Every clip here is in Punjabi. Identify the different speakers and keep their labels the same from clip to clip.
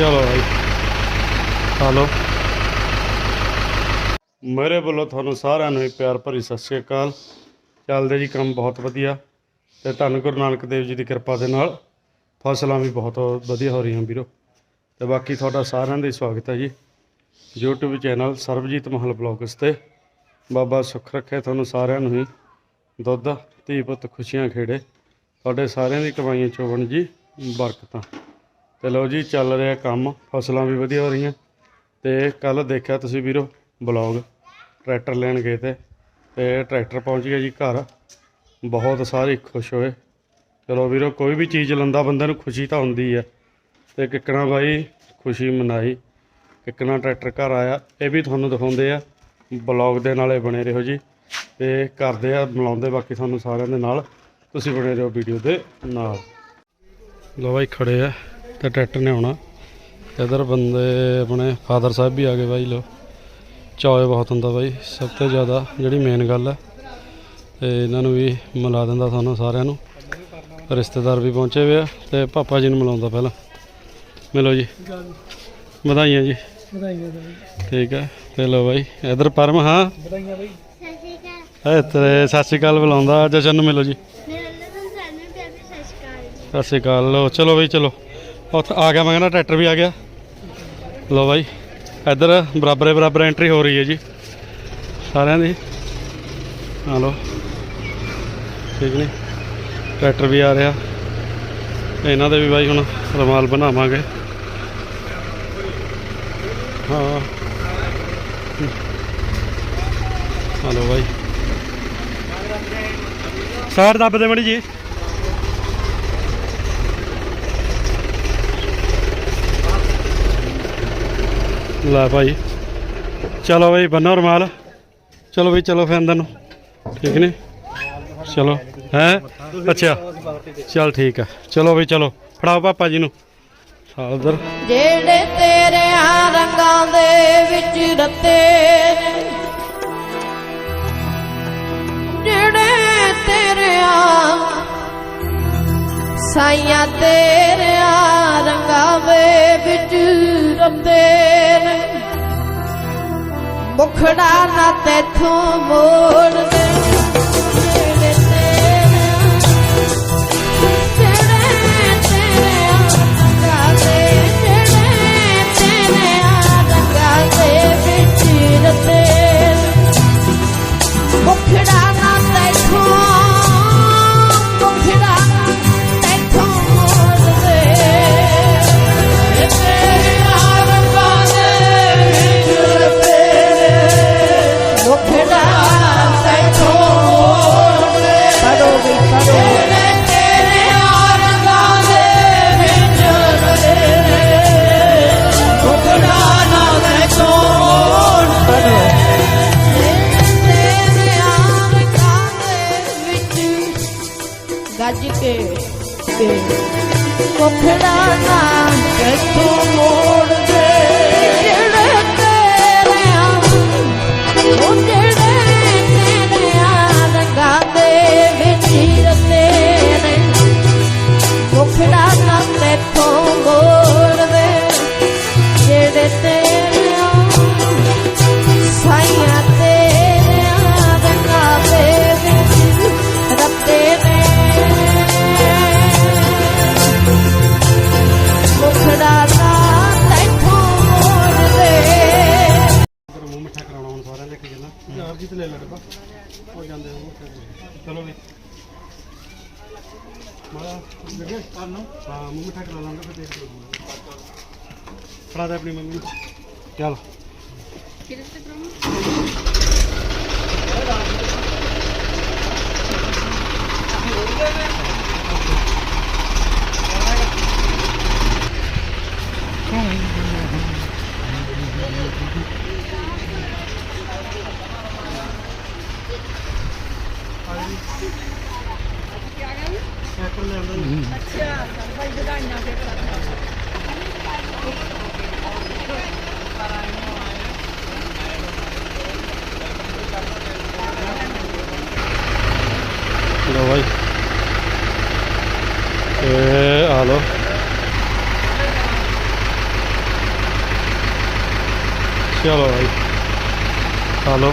Speaker 1: ਚਲੋ ਭਾਈ ਹਲੋ ਮੇਰੇ ਵੱਲੋਂ ਤੁਹਾਨੂੰ ਸਾਰਿਆਂ ਨੂੰ ਹੀ ਪਿਆਰ ਭਰੀ ਸਤਿ ਸ਼੍ਰੀ ਅਕਾਲ। ਚੱਲਦੇ ਜੀ ਕੰਮ ਬਹੁਤ ਵਧੀਆ ਤੇ ਧੰਨ ਗੁਰੂ ਨਾਨਕ ਦੇਵ ਜੀ ਦੀ ਕਿਰਪਾ ਦੇ ਨਾਲ ਫਸਲਾਂ ਵੀ ਬਹੁਤ ਵਧੀਆ ਹੋ ਰਹੀਆਂ ਵੀਰੋ। ਤੇ ਬਾਕੀ ਤੁਹਾਡਾ ਸਾਰਿਆਂ ਦਾ ਹੀ ਸਵਾਗਤ ਹੈ ਜੀ। YouTube ਚੈਨਲ ਸਰਬਜੀਤ ਮਹਲ ਬਲੌਗਸ ਤੇ। ਬਾਬਾ ਸੁੱਖ ਰੱਖੇ ਤੁਹਾਨੂੰ ਸਾਰਿਆਂ ਨੂੰ ਹੀ। ਦੁੱਧ, ਧੀ ਪੁੱਤ ਖੁਸ਼ੀਆਂ ਖੇੜੇ। ਤੁਹਾਡੇ ਸਾਰਿਆਂ ਦੀ ਕਮਾਈਆਂ ਚੋਵਣ ਜੀ ਬਰਕਤਾਂ। ਤੇ ਲਓ ਜੀ, ਚੱਲ ਰਿਹਾ ਕੰਮ। ਫਸਲਾਂ ਵੀ ਵਧੀਆ ਹੋ ਰਹੀਆਂ। ਤੇ ਕੱਲ ਦੇਖਿਆ ਤੁਸੀਂ ਵੀਰੋ, ਬਲੌਗ। ਟਰੈਕਟਰ ਲੈਣ ਗਏ ਤੇ। ਤੇ ਟਰੈਕਟਰ ਪਹੁੰਚ ਗਿਆ ਜੀ ਘਰ। ਬਹੁਤ ਸਾਰੇ ਖੁਸ਼ ਹੋਏ। ਚਲੋ ਵੀਰੋ, ਕੋਈ ਵੀ ਚੀਜ਼ ਲੰਦਾ ਬੰਦੇ ਨੂੰ ਖੁਸ਼ੀ ਤਾਂ ਹੁੰਦੀ ਹੈ ਤੇ ਕਿੱਕਣਾ ਬਾਈ, ਖੁਸ਼ੀ ਮਨਾਈ। ਕਿੱਕਣਾ ਟਰੈਕਟਰ ਘਰ ਆਇਆ। ਇਹ ਵੀ ਤੁਹਾਨੂੰ ਦਿਖਾਉਂਦੇ ਆ। ਬਲੌਗ ਦੇ ਨਾਲੇ ਬਣੇ ਰਹੋ ਜੀ। ਤੇ ਕਰਦੇ ਆ ਮਿਲਾਉਂਦੇ ਬਾਕੀ ਤੁਹਾਨੂੰ ਸਾਰਿਆਂ ਦੇ ਨਾਲ। ਤੁਸੀਂ ਬਣੇ ਰਹੋ ਵੀਡੀਓ ਦੇ ਨਾਲ। ਲੋ ਬਾਈ, ਖੜੇ ਆ। ਤੇ ਟਰੈਕਟਰ ਨੇ ਆਉਣਾ। ਇਧਰ ਬੰਦੇ ਆਪਣੇ ਫਾਦਰ ਸਾਹਿਬ ਵੀ ਆ ਗਏ ਬਾਈ ਲੋ ਚਾਅ ਬਹੁਤ ਹੁੰਦਾ ਬਾਈ ਸਭ ਤੋਂ ਜ਼ਿਆਦਾ ਜਿਹੜੀ ਮੇਨ ਗੱਲ ਹੈ ਤੇ ਇਹਨਾਂ ਨੂੰ ਵੀ ਮਿਲਾ ਦਿੰਦਾ ਤੁਹਾਨੂੰ ਸਾਰਿਆਂ ਨੂੰ। ਰਿਸ਼ਤੇਦਾਰ ਵੀ ਪਹੁੰਚੇ ਹੋਏ ਆ ਤੇ ਪਾਪਾ ਜੀ ਨੂੰ ਮਿਲਾਉਂਦਾ ਪਹਿਲਾਂ। ਮਿਲੋ ਜੀ। ਵਧਾਈਆਂ ਜੀ।
Speaker 2: ਵਧਾਈਆਂ
Speaker 1: ਠੀਕ ਹੈ ਤੇ ਲੋ ਬਾਈ ਇਧਰ ਪਰਮ ਹਾਂ?
Speaker 2: ਵਧਾਈਆਂ ਬਾਈ।
Speaker 1: ਇਹ ਤੇ ਸਤਿ ਸ਼੍ਰੀ ਅਕਾਲ ਬੁਲਾਉਂਦਾ ਜਸ਼ਨ ਨੂੰ ਮਿਲੋ ਜੀ। ਸਤਿ ਸ਼੍ਰੀ ਅਕਾਲ ਲੋ ਚਲੋ ਬਈ ਚਲੋ। ਉੱਥੇ ਆ ਗਿਆ ਮੈਂ ਕਹਿੰਦਾ ਟਰੈਕਟਰ ਵੀ ਆ ਗਿਆ। ਲੋ ਬਾਈ, ਇੱਧਰ ਬਰਾਬਰੇ ਬਰਾਬਰ ਐਂਟਰੀ ਹੋ ਰਹੀ ਹੈ ਜੀ। ਸਾਰਿਆਂ ਦੀ। ਆ ਲੋ ਠੀਕ ਨਹੀਂ, ਟਰੈਕਟਰ ਵੀ ਆ ਰਿਹਾ। ਇਹਨਾਂ ਦੇ ਵੀ ਬਾਈ ਹੁਣ ਰਮਾਲ ਬਣਾਵਾਂਗੇ। ਹਾਂ। ਹਲੋ ਬਾਈ। ਸਾਈਡ ਦੱਬ ਦੇ ਮੜੀ ਜੀ। ਲੈ ਭਾਈ। ਚਲੋ ਬਈ, ਬੰਨੋ ਰਮਾਲ। ਚਲੋ ਬਈ, ਚਲੋ ਫਿਰ ਅੰਦਰ ਨੂੰ। ਠੀਕ ਨੇ? ਚਲੋ, ਹੈ? ਅੱਛਾ। ਚਲ ਠੀਕ ਹੈ ਚਲੋ ਬਈ, ਚਲੋ। ਫੜਾਓ ਪਾਪਾ ਜੀ ਨੂੰ। ਸਾਲ ਉਧਰ।
Speaker 3: ਜਿਹੜੇ ਤੇਰੇ ਰੰਗਾਂ ਦੇ ਵਿੱਚ ਰੱਤੇ ਜਿਹੜੇ ਤੇਰੇ ਸਾਈਆਂ ਤੇਰਿਆ ਰੰਗਾਂ ਦੇ ਵਿੱਚ ਰੱਤੇ ਮੁਖੜਾ ਨਾ ਤੇਥੋਂ ਮੋੜ ਦੇ ਕੇ ਕੋਖੜਾ ਨਾ ਕਿਥੋਂ ਮੋੜ ਦੇ
Speaker 1: ਮੂੰਹ ਮਿੱਠਾ ਕਰਾ ਲਾਂਗੇ ਫਿਰ ਦੇਖ ਲਵਾਂਗੇ ਫੜਾ ਦੇ ਆਪਣੀ ਮੰਮੀ ਨੂੰ। ਚੱਲ ਲਓ ਭਾਈ ਇਹ ਆ ਲਓ ਚਲੋ ਭਾਈ ਹਲੋ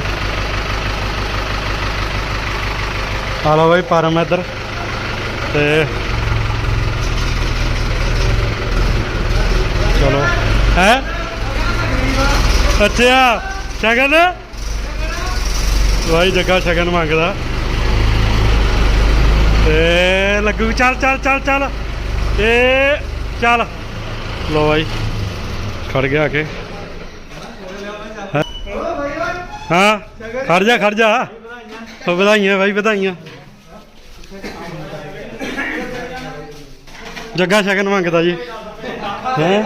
Speaker 1: ਹਲੋ ਭਾਈ ਪਰਮ ਇੱਧਰ। ਤੇ ਚਲੋ। ਹੈ? ਅੱਛਾ ਸ਼ਗਨ? ਭਾਈ ਜੱਗਾ ਸ਼ਗਨ ਮੰਗਦਾ। ਤੇ ਲੱਗੂ, ਚੱਲ ਚੱਲ ਚੱਲ ਚੱਲ। ਤੇ ਚੱਲ। ਲੋ ਭਾਈ ਖੜ ਗਿਆ ਆ ਕੇ। ਹੈਂ? ਹਾਂ, ਖੜ ਜਾ ਖੜ ਜਾ। ਉਹ ਵਧਾਈਆਂ ਬਾਈ, ਵਧਾਈਆਂ। ਜੱਗਾ ਸ਼ਗਨ ਮੰਗਦਾ ਜੀ। ਹੈ?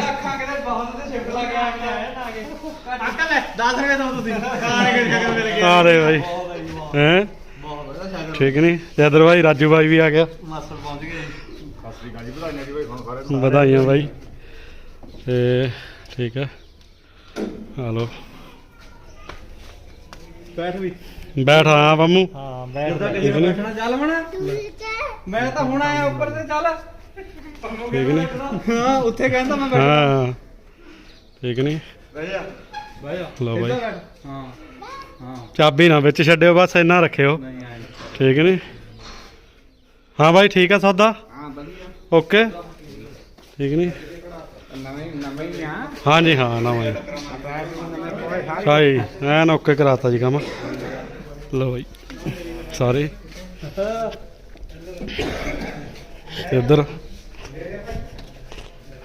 Speaker 2: ਅੰਕਲ 10 ਰੁਪਏ ਦੋ ਤੁਸੀਂ ਖਾਣੇ ਕੇ ਜਗ੍ਹਾ ਮਿਲ ਗਿਆ
Speaker 1: ਆ ਰਹੇ ਭਾਈ ਹੈ?
Speaker 2: ਬਹੁਤ ਵਧੀਆ ਸ਼ਗਨ
Speaker 1: ਠੀਕ ਨਹੀਂ ਤੇ ਇਧਰ ਭਾਈ ਰਾਜੂ ਭਾਈ ਵੀ ਆ ਗਿਆ।
Speaker 2: ਮਾਸਟਰ ਪਹੁੰਚ ਗਏ
Speaker 1: ਵਧਾਈਆਂ ਭਾਈ ਤੇ ਠੀਕ ਹੈ ਹਲੋ
Speaker 2: ਬੈਠ ਵੀ।
Speaker 1: ਬੈਠ ਆ ਬੰਮੂ
Speaker 2: ਹਾਂ ਬੈਠ। ਕਹੀ ਬੈਠਣਾ ਚੱਲ ਮਣਾ ਮੈਂ ਤਾਂ ਹੁਣ ਆਇਆ ਉੱਪਰ ਤੇ ਚੱਲ।
Speaker 1: ਠੀਕ ਨਹੀਂ?
Speaker 2: ਹਾਂ ਉੱਥੇ ਕਹਿੰਦਾ ਮੈਂ ਬੈਠ।
Speaker 1: ਹਾਂ। ਠੀਕ ਨਹੀਂ?
Speaker 2: ਬਹਿ ਜਾ। ਬਹਿ ਜਾ।
Speaker 1: ਲਓ ਬਾਈ।
Speaker 2: ਇੱਧਰ ਬੈਠ। ਹਾਂ। ਹਾਂ।
Speaker 1: ਚਾਬੀ ਨਾ ਵਿੱਚ ਛੱਡਿਓ ਬਸ ਇੰਨਾ ਰੱਖਿਓ। ਠੀਕ ਨਹੀਂ? ਹਾਂ ਭਾਈ ਠੀਕ ਹੈ ਸੌਦਾ?
Speaker 2: ਹਾਂ ਵਧੀਆ।
Speaker 1: ਓਕੇ। ਠੀਕ
Speaker 2: ਨਵੇਂ ਹੀ ਆ।
Speaker 1: ਹਾਂਜੀ ਹਾਂ ਨਾ
Speaker 2: ਨਵੇਂ
Speaker 1: ਸਾਈ ਐਨ ਓਕੇ ਕਰਾਤਾ ਜੀ ਕੰਮ। ਲਓ ਭਾਈ ਸਾਰੇ। ਇੱਧਰ।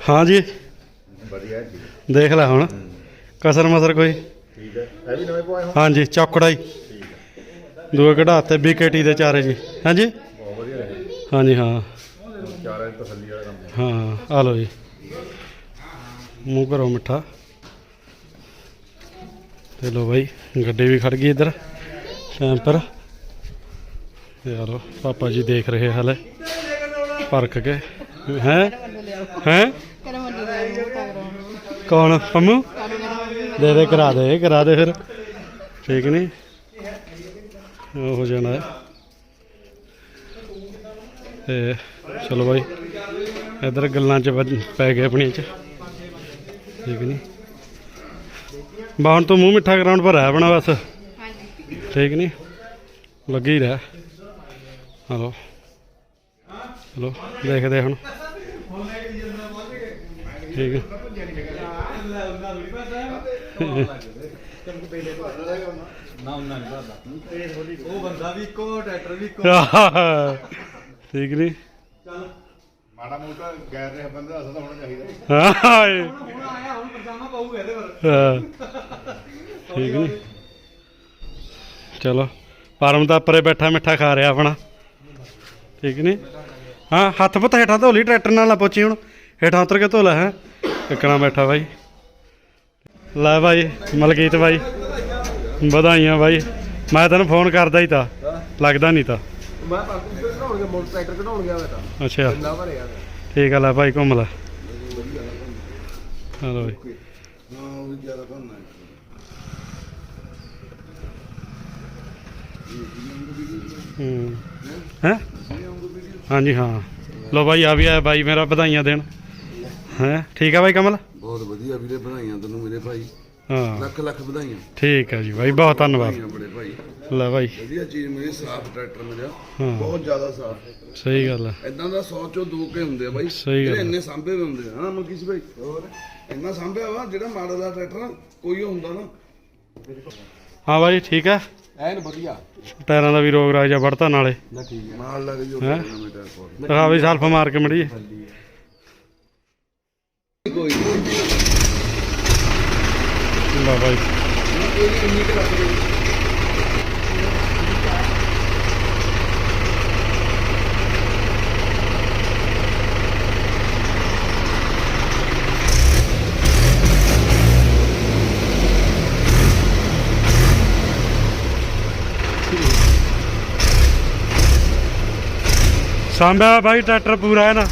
Speaker 1: ਹਾਂ ਜੀ।
Speaker 4: ਵਧੀਆ ਜੀ।
Speaker 1: ਦੇਖ ਲੈ ਹੁਣ। ਕਸਰ ਮਸਰ ਕੋਈ?
Speaker 4: ਠੀਕ ਹੈ। ਇਹ ਵੀ ਨਵੇਂ ਪਵਾਏ ਹੋ
Speaker 1: ਹਾਂਜੀ ਚੌਕੜਾ ਹੀ। ਦੂਏ ਕਢਾਤੇ ਬੀਕੇਟੀ ਦੇ ਚਾਰੇ ਜੀ। ਹਾਂਜੀ
Speaker 4: ਬਹੁਤ ਵਧੀਆ ਰਹੇ
Speaker 1: ਹਾਂਜੀ ਹਾਂ।
Speaker 4: ਚਾਰਾਂ ਦੀ ਤਸੱਲੀ ਵਾਲਾ ਕੰਮ ਹੈ।
Speaker 1: ਆ ਲਓ ਜੀ। ਮੂੰਹ ਕਰੋ ਮਿੱਠਾ। ਤੇ ਲੋ ਬਾਈ ਗੱਡੀ ਵੀ ਖੜ ਗਈ ਇੱਧਰ। ਟਾਈਮ ਪਰ ਤੇ ਪਾਪਾ ਜੀ ਦੇਖ ਰਹੇ ਹਲੇ। ਪਰਖ ਕੇ। ਹੈ? ਹੈ? ਕੌਣ ਪੰਮੂ? ਦੇ ਦੇ, ਕਰਾ ਦੇ ਕਰਾ ਦੇ ਫਿਰ। ਠੀਕ ਨਹੀਂ ਉਹ ਹੋ ਜਾਣਾ। ਹੈ ਤੇ ਚਲੋ ਬਾਈ, ਇਧਰ ਗੱਲਾਂ ਚ ਪੈ ਗਏ ਆਪਣੀਆਂ ਚ। ਠੀਕ ਨਹੀਂ ਬਾਹਣ ਤੋਂ ਮੂੰਹ ਮਿੱਠਾ ਕਰਾਉਣ ਪਰ ਹੈ ਬਣਾ ਬਸ। ਠੀਕ ਨਹੀਂ ਲੱਗੀ ਹੀ ਰਹਿ। ਹਲੋ। ਹਲੋ, ਦੇਖਦੇ ਹੁਣ। ਠੀਕ ਹੈ
Speaker 2: ਨਾ ਉਹਨਾਂ ਨਹੀਂ ਕਰਦਾ ਉਹ ਬੰਦਾ ਵੀ ਇੱਕੋ ਟਰੈਕਟਰ ਵੀ ਇੱਕੋ
Speaker 1: ਠੀਕ ਨਹੀਂ
Speaker 2: ਚੱਲ
Speaker 4: ਮਾੜਾ ਮੋਟਾ ਗੈਰ ਰਿਹਾ ਬੰਦਾ ਅਸਲ ਤਾਂ ਹੋਣਾ ਚਾਹੀਦਾ।
Speaker 1: ਹਾਂ ਏ।
Speaker 2: ਹੁਣ ਆਇਆ ਹੁਣ ਪਰਜਾਮਾ ਪਾਊਗਾ ਇਹਦੇ ਪਰ
Speaker 1: ਹਾਂ। ਠੀਕ ਨਹੀਂ ਚਲੋ ਪਰਮ ਤਾਂ ਪਰੇ ਬੈਠਾ ਮਿੱਠਾ ਖਾ ਰਿਹਾ ਆਪਣਾ। ਠੀਕ ਨਹੀਂ ਹਾਂ ਹੱਥ ਪੁੱਤ ਹੇਠਾਂ ਧੋ ਲਈ ਟਰੈਕਟਰ ਨਾਲ ਨਾ ਪਹੁੰਚੀ ਹੁਣ। ਹੇਠਾਂ ਉਤਰ ਕੇ ਧੋ ਲੈ ਹੈ। ਕਿੱਕਣਾ ਬੈਠਾ ਬਾਈ। ਲੈ ਬਾਈ ਮਲਕੀਤ ਬਾਈ। ਵਧਾਈਆਂ ਬਾਈ। ਮੈਂ ਤੈਨੂੰ ਫੋਨ ਕਰਦਾ ਹੀ ਤਾਂ। ਲੱਗਦਾ ਨਹੀਂ ਤਾਂ।
Speaker 4: ਮੈਂ ਗਿਆ ਗਿਆ ਮੈਂ
Speaker 1: ਅੱਛਾ।
Speaker 4: ਭਰਿਆ
Speaker 1: ਠੀਕ ਆ ਲੈ ਭਾਈ ਘੁੰਮ ਲੈ। ਹਲੋ ਬਾਈ।
Speaker 4: ਹਾਂ। ਉਹ ਵੀ ਜ਼ਿਆਦਾ ਕਰਨਾ
Speaker 1: ਹੂੰ? ਹੈ ਹਾਂਜੀ ਹਾਂ। ਲੋ ਬਾਈ ਆ ਵੀ ਆਇਆ ਬਾਈ ਮੇਰਾ ਵਧਾਈਆਂ ਦੇਣ। ਹੈ? ਠੀਕ ਆ ਬਾਈ ਕਮਲ?
Speaker 5: ਬਹੁਤ ਵਧੀਆ ਵੀਰੇ ਵਧਾਈਆਂ ਤੈਨੂੰ ਮੇਰੇ ਭਾਈ।
Speaker 1: ਹਾਂ।
Speaker 5: ਲੱਖ ਲੱਖ ਵਧਾਈਆਂ।
Speaker 1: ਠੀਕ ਆ ਜੀ ਬਾਈ ਬਹੁਤ ਧੰਨਵਾਦ।
Speaker 5: ਵਧਾਈਆਂ ਬੜੇ ਭਾਈ।
Speaker 1: ਲੈ ਬਾਈ।
Speaker 5: ਵਧੀਆ ਚੀਜ਼ ਮਿਲੀ ਸਾਫ਼ ਟਰੈਕਟਰ ਮਿਲਿਆ।
Speaker 1: ਹਾਂ।
Speaker 5: ਬਹੁਤ ਜ਼ਿਆਦਾ ਸਾਫ਼
Speaker 1: ਸਹੀ ਗੱਲ ਆ।
Speaker 5: ਇਦਾਂ ਦਾ 100 ਚੋਂ ਦੋ ਕੇ ਹੁੰਦੇ ਆ ਬਾਈ।
Speaker 1: ਸਹੀ ਗੱਲ
Speaker 5: ਜਿਹੜੇ
Speaker 1: ਆ।
Speaker 5: ਇੰਨੇ ਸਾਂਭੇ ਹੁੰਦੇ ਆ। ਹਾਂ ਮਲਕੀ ਸੀ ਭਾਈ ਹੋਰ? ਇੰਨਾ ਸਾਂਭਿਆ ਵਾ ਜਿਹੜਾ ਮਾਡਲ ਦਾ ਟਰੈਕਟਰ ਕੋਈ ਉਹ ਹੁੰਦਾ ਨਾ।
Speaker 1: ਹਾਂ ਬਾਈ ਠੀਕ ਆ।
Speaker 4: ਐਨ ਵਧੀਆ।
Speaker 1: ਟਾਇਰਾਂ ਦਾ ਵੀ ਰੋਗ ਰਾਜ ਆ ਵੜਤਾ ਨਾਲੇ।
Speaker 4: ਨਾ ਠੀਕ ਹੈ।
Speaker 5: ਨਾਲ ਲੱਗ ਜੋ
Speaker 1: ਹੈਂ?
Speaker 5: ਨਵੇਂ ਟਾਇਰ ਪਾ
Speaker 1: ਹਾਂ ਬਈ ਸਲਫ ਮਾਰ ਕੇ ਮੜੀ
Speaker 5: ਕੋਈ
Speaker 1: ਲੈ ਬਾਈ। ਸਾਂਭਿਆ ਬਾਈ ਟਰੈਕਟਰ ਪੂਰਾ ਹੈ ਨਾ।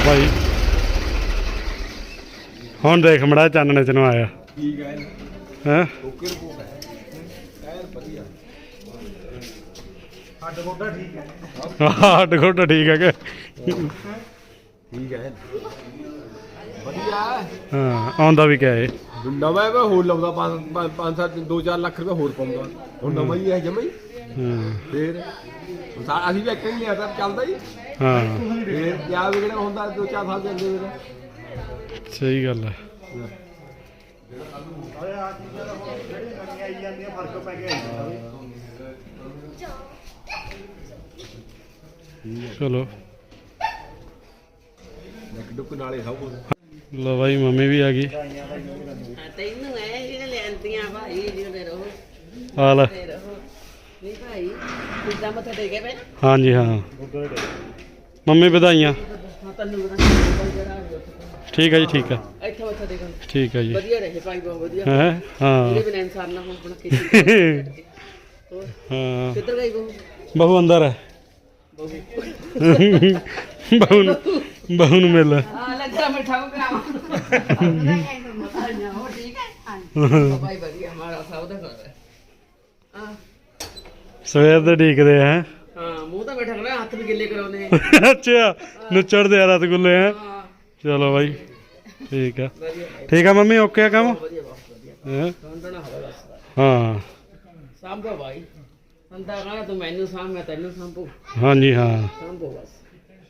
Speaker 1: ਭਾਈ। ਹੁਣ ਦੇਖ ਮੜਾ ਚਾਨਣੇ ਚ ਨੂੰ ਆਇਆ।
Speaker 4: ਠੀਕ ਹੈ?
Speaker 1: ਹੈ
Speaker 4: ਓਕੇ ਰਿਪੋਰਟ ਹੈ ਐਨ ਵਧੀਆ
Speaker 2: ਹੱਡ ਗੋਡਾ ਠੀਕ ਹੈ
Speaker 1: ਹੱਡ ਗੋਡਾ ਠੀਕ ਹੈ ਕਿ?
Speaker 4: ਠੀਕ ਹੈ ਵਧੀਆ
Speaker 1: ਹਾਂ ਆਉਂਦਾ ਵੀ ਕਿਆ
Speaker 4: ਨਵਾਂ ਹੈ ਹੋਰ ਲੱਗਦਾ 5 5 7 2 4 ਲੱਖ ਰੁਪਏ ਹੋਰ ਪਾਉਂਦਾ। ਹੁਣ ਨਵਾਂ ਹੀ ਹੈ ਜਮਾ ਹਾਂ ਫੇਰ ਸਾ- ਅਸੀਂ ਵੀ ਇੱਕ ਨਹੀਂ ਲਿਆ ਤਾਂ ਚੱਲਦਾ ਹੀ।
Speaker 1: ਹਾਂ।
Speaker 4: ਫੇਰ ਕਿਆ ਵਿਗੜਿਆ ਹੁੰਦਾ 2-4 ਸਾਲ ਚੱਲਦੇ ਫਿਰ
Speaker 1: ਸਹੀ ਗੱਲ ਹੈ।
Speaker 2: ਓਏ ਆ ਚੀਜ਼ਾਂ ਦਾ ਹੁਣ ਜਿਹੜੀ ਨਵੀਆਂ ਆਈ ਜਾਂਦੀਆਂ ਫ਼ਰਕ ਪੈ ਗਿਆ
Speaker 1: ਚਲੋ।
Speaker 4: ਇੱਕ ਡੁੱਕ ਨਾਲੇ ਸਭ ਕੁਝ
Speaker 1: ਲੋ ਬਾਈ ਮੰਮੀ ਵੀ ਆ ਗਈ।
Speaker 6: ਤੈਨੂੰ ਐ ਜਿਹੜੇ ਲੈਂਦੀਆਂ ਭਾਈ ਜਿਹੜੇ ਰਹੋ
Speaker 1: ਆ ਲੈ।
Speaker 6: ਤੇ ਰਹੋ ਨਹੀਂ ਭਾਈ ਕਿੱਦਾਂ ਮੱਥਾ ਟੇਕੇ ਪਏ
Speaker 1: ਹਾਂਜੀ ਹਾਂ। ਮੰਮੀ ਵਧਾਈਆਂ।
Speaker 6: ਹਾਂ ਤੈਨੂੰ ਪਤਾ ਨਹੀਂ ਜਿਹੜਾ ਆ ਗਿਆ।
Speaker 1: ਠੀਕ ਹੈ ਜੀ ਠੀਕ ਹੈ।
Speaker 6: ਇੱਥੇ ਮੱਥਾ ਟੇਕਣ।
Speaker 1: ਠੀਕ ਹੈ ਜੀ।
Speaker 6: ਵਧੀਆ ਰਹੇ ਭਾਈ ਬਹੁਤ ਵਧੀਆ।
Speaker 1: ਹੈ? ਹਾਂ।
Speaker 6: ਬਿਨਾਂ ਇਨਸਾਨ ਨਾਲ ਹੁਣ ਬਣ ਕੇ ਹੋਰ?
Speaker 1: ਹਾਂ।
Speaker 6: ਕਿੱਧਰ ਗਈ ਬਹੂ?
Speaker 1: ਬਹੂ ਅੰਦਰ ਹੈ। ਬਹੂ ਨੂੰ ਬਹੂ ਨੂੰ ਮਿਲ।
Speaker 6: ਆ ਲੱਗਾ ਮਿੱਠਾ ਕਰਾਵਾ ਹੋ ਠੀਕ ਹੈ। ਭਾਈ ਵਧੀਆ ਮਾਰਾ ਸਭ ਦਾ
Speaker 1: ਸਵੇਰ ਦੇ ਢੀਕਦੇ ਹੈ।
Speaker 6: ਹਾਂ ਮੂੰਹ ਤਾਂ ਬੈਠਾ ਕਰਨਾ ਹੱਥ ਵੀ ਗਿੱਲੇ ਕਰਾਉਂਦੇ
Speaker 1: ਅੱਛਾ ਨੁੱਚੜਦੇ ਆ ਰਸਗੁੱਲੇ ਹੈ।
Speaker 6: ਹਾਂ।
Speaker 1: ਚਲੋ ਬਾਈ ਠੀਕ ਆ। ਠੀਕ ਆ ਮੰਮੀ ਓਕੇ ਆ ਕੰਮ? ਹੈਂ?
Speaker 6: ਕੰਟਣਾ ਹਵਾ ਬਸ।
Speaker 1: ਹਾਂ।
Speaker 6: ਸਾਂਭੋ ਭਾਈ ਸੰਦਾ ਕਹਣਾ ਤੂੰ ਮੈਨੂੰ ਸਾਂਭ ਮੈਂ ਤੈਨੂੰ ਸਾਂਭੂ।
Speaker 1: ਹਾਂਜੀ ਹਾਂ।
Speaker 6: ਸਾਂਭੋ ਬਸ।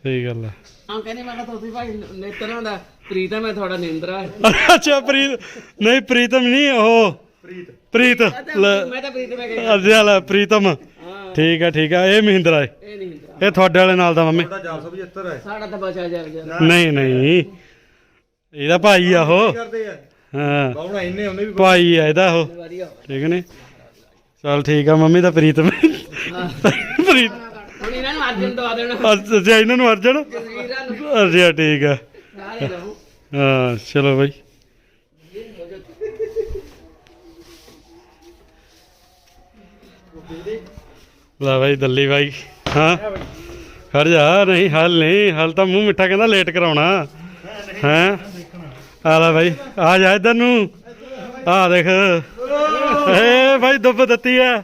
Speaker 1: ਸਹੀ ਗੱਲ ਹੈ
Speaker 6: ਹਾਂ ਕਹਿੰਦੇ ਮੈਂ ਕਿਹਾ ਤੁਸੀਂ ਭਾਈ ਨੇਤਰਾਂ ਦਾ ਪ੍ਰੀਤਮ ਹੈ ਤੁਹਾਡਾ ਨਿੰਦਰਾ। ਹੈ
Speaker 1: ਅੱਛਾ ਪ੍ਰੀਤ ਨਹੀਂ ਪ੍ਰੀਤਮ ਨਹੀਂ ਉਹ ਪ੍ਰੀਤ। ਪ੍ਰੀਤ ਲੈ,
Speaker 6: ਮੈਂ ਤਾਂ ਪ੍ਰੀਤਮ ਹੈ ਕਹਿੰਦਾ।
Speaker 1: ਅੱਛਾ ਲੈ ਪ੍ਰੀਤਮ।
Speaker 6: ਹਾਂ
Speaker 1: ਠੀਕ ਆ ਠੀਕ ਆ। ਇਹ ਮਹਿੰਦਰਾ ਹੈ
Speaker 6: ਇਹ ਨਹੀਂ ਨਿੰਦਰਾ
Speaker 1: ਇਹ ਤੁਹਾਡੇ ਵਾਲੇ ਨਾਲ ਦਾ ਮੰਮੀ।
Speaker 2: ਤੁਹਾਡਾ 475 ਹੈ
Speaker 6: ਸਾਡਾ ਤਾਂ ਬਚਾ ਜਾ ਜਾ
Speaker 1: ਨਹੀਂ ਨਹੀਂ। ਇਹਦਾ ਭਾਈ ਆ ਉਹ।
Speaker 2: ਕਰਦੇ ਆ?
Speaker 1: ਹਾਂ।
Speaker 2: ਕੌਣ ਆ ਇੰਨੇ ਉਹਨੇ ਵੀ
Speaker 1: ਭਾਈ ਆ ਇਹਦਾ ਉਹ।
Speaker 6: ਵਧੀਆ।
Speaker 1: ਠੀਕ ਨੇ? ਚਲ ਠੀਕ ਆ ਮੰਮੀ ਦਾ ਪ੍ਰੀਤਮ ਪ੍ਰੀਤ।
Speaker 6: ਹੁਣ ਇਹਨਾਂ ਨੂੰ ਅਰਜਨ ਦਵਾ ਦੇਣਾ।
Speaker 1: ਅੱਛਾ ਇਹਨਾਂ ਨੂੰ ਅਰਜਨ? ਅੱਛਾ ਠੀਕ ਆ।
Speaker 6: ਸਾਰੇ ਰਹੋ।
Speaker 1: ਹਾਂ ਚਲੋ ਬਾਈ। ਲੈ ਬਾਈ ਦੱਲੀ ਬਾਈ। ਹਾਂ? ਖੜ ਜਾ ਨਹੀਂ ਹਲ ਨਹੀਂ ਹਲ ਤਾਂ ਮੂੰਹ ਮਿੱਠਾ ਕਹਿੰਦਾ ਲੇਟ ਕਰਾਉਣਾ। ਹੈਂ? ਆ ਲੈ ਬਾਈ ਆ ਜਾ ਇਧਰ ਨੂੰ। ਆ ਦੇਖ। ਏ ਬਾਈ ਦੁੱਬ ਦਿੱਤੀ ਆ।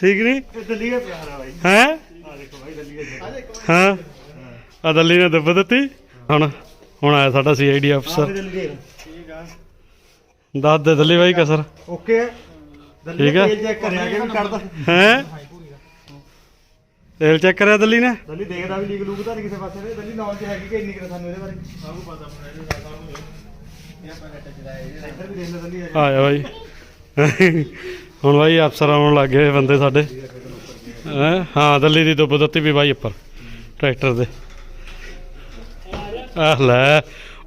Speaker 1: ਠੀਕ ਨਹੀਂ
Speaker 2: ਦਿੱਲੀ ਦਾ ਪਿਆਰ ਆ ਬਾਈ
Speaker 1: ਹੈਂ?
Speaker 2: ਆ ਦੇਖੋ ਬਾਈ ਦਿੱਲੀ ਦਾ
Speaker 1: ਹਾਂ? ਆ ਦੱਲੀ ਨੇ ਦੁੱਬ ਦਿੱਤੀ। ਹੁਣ ਹੁਣ ਆਇਆ ਸਾਡਾ ਸੀਆਈਡੀ ਅਫਸਰ ਦੱਸ ਦੇ ਦੱਲੀ ਬਾਈ ਕਸਰ।
Speaker 2: ਓਕੇ। ਦਿੱਲੀ। ਤੇਲ ਚੈੱਕ ਕਰਿਆ ਕਿ ਵੀ ਕਰਦਾ?
Speaker 1: ਹੈ? ਤੇਲ ਚੈੱਕ ਕਰਿਆ ਦੱਲੀ ਨੇ?
Speaker 2: ਦਿੱਲੀ ਦੇਖਦਾ ਵੀ ਲੀਕ ਲੂਕ ਤਾਂ ਨਹੀਂ ਕਿਸੇ ਪਾਸੇ ਨੇ ਦਿੱਲੀ ਨੌਲੇਜ ਹੈਗੀ ਕਿ ਇੰਨੀ ਕਿ ਸਾਨੂੰ ਇਹਦੇ ਬਾਰੇ? ਸਭ ਨੂੰ ਪਤਾ ਆਪਣੇ ਇਹਦੇ ਨਾਲ ਸਾਨੂੰ ਇਹ ਆਪਾਂ ਨੈਟ ਚਲਾਏ ਇੱਧਰ ਵੀ ਦੇਖ ਲੈ ਦਿੱਲੀ
Speaker 1: ਆਇਆ ਬਾਈ। ਹੁਣ ਬਾਈ ਅਫਸਰ ਆਉਣ ਲੱਗ ਗਏ ਬੰਦੇ ਸਾਡੇ। ਹੈਂ? ਹਾਂ ਦੱਲੀ ਦੀ ਦੁੱਬ ਦਿੱਤੀ ਵੀ ਬਾਈ ਉੱਪਰ ਟਰੈਕਟਰ ਦੇ ਆਹ ਲੈ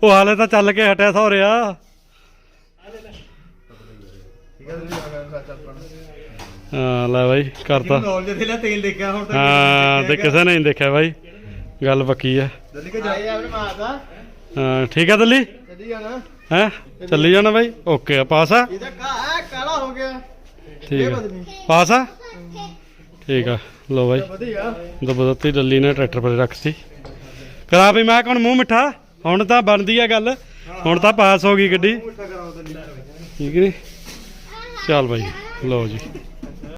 Speaker 1: ਉਹ ਹਾਲੇ ਤਾਂ ਚੱਲ ਕੇ ਹਟਿਆ ਸੌਰਿਆ
Speaker 2: ਠੀਕ ਹੈ ਦਿੱਲੀ ਆ ਗਿਆ ਚੱਲ ਪਣਾ
Speaker 1: ਹਾਂ ਲੈ ਬਾਈ ਕਰਤਾ।
Speaker 2: ਨੌਲੇਜ ਦੇ ਲੈ ਤੇਲ ਦੇਖਿਆ ਹੁਣ ਤਾਂ।
Speaker 1: ਹਾਂ ਤੇ ਕਿਸੇ ਨੇ ਨਹੀਂ ਦੇਖਿਆ ਬਾਈ। ਗੱਲ ਪੱਕੀ ਆ।
Speaker 2: ਦਿੱਲੀ ਕੇ ਜਾਏ ਆਪਣੇ ਮਾਤਾ
Speaker 1: ਹਾਂ ਠੀਕ ਆ ਦਿੱਲੀ?
Speaker 2: ਚੱਲੀ ਜਾਣਾ।
Speaker 1: ਹੈ? ਚੱਲੀ ਜਾਣਾ ਬਾਈ? ਓਕੇ ਆ ਪਾਸ ਆ?
Speaker 2: ਇਹਦਾ ਕਾ ਕਾਲਾ ਹੋ ਗਿਆ।
Speaker 1: ਠੀਕ ਆ। ਪਾਸ ਆ? ਠੀਕ ਆ ਲੋ ਬਾਈ। ਦਬਦਤੀ ਦੱਲੀ ਨੇ ਟਰੈਕਟਰ ਪਰ ਰੱਖਤੀ ਕਰਾ ਵੀ ਮੈਂ ਹੁਣ ਮੂੰਹ ਮਿੱਠਾ? ਹੁਣ ਤਾਂ ਬਣਦੀ ਆ ਗੱਲ। ਹੁਣ ਤਾਂ ਪਾਸ ਹੋ ਗਈ ਗੱਡੀ। ਠੀਕ ਨੀ ਚੱਲ ਬਾਈ ਲਓ ਜੀ।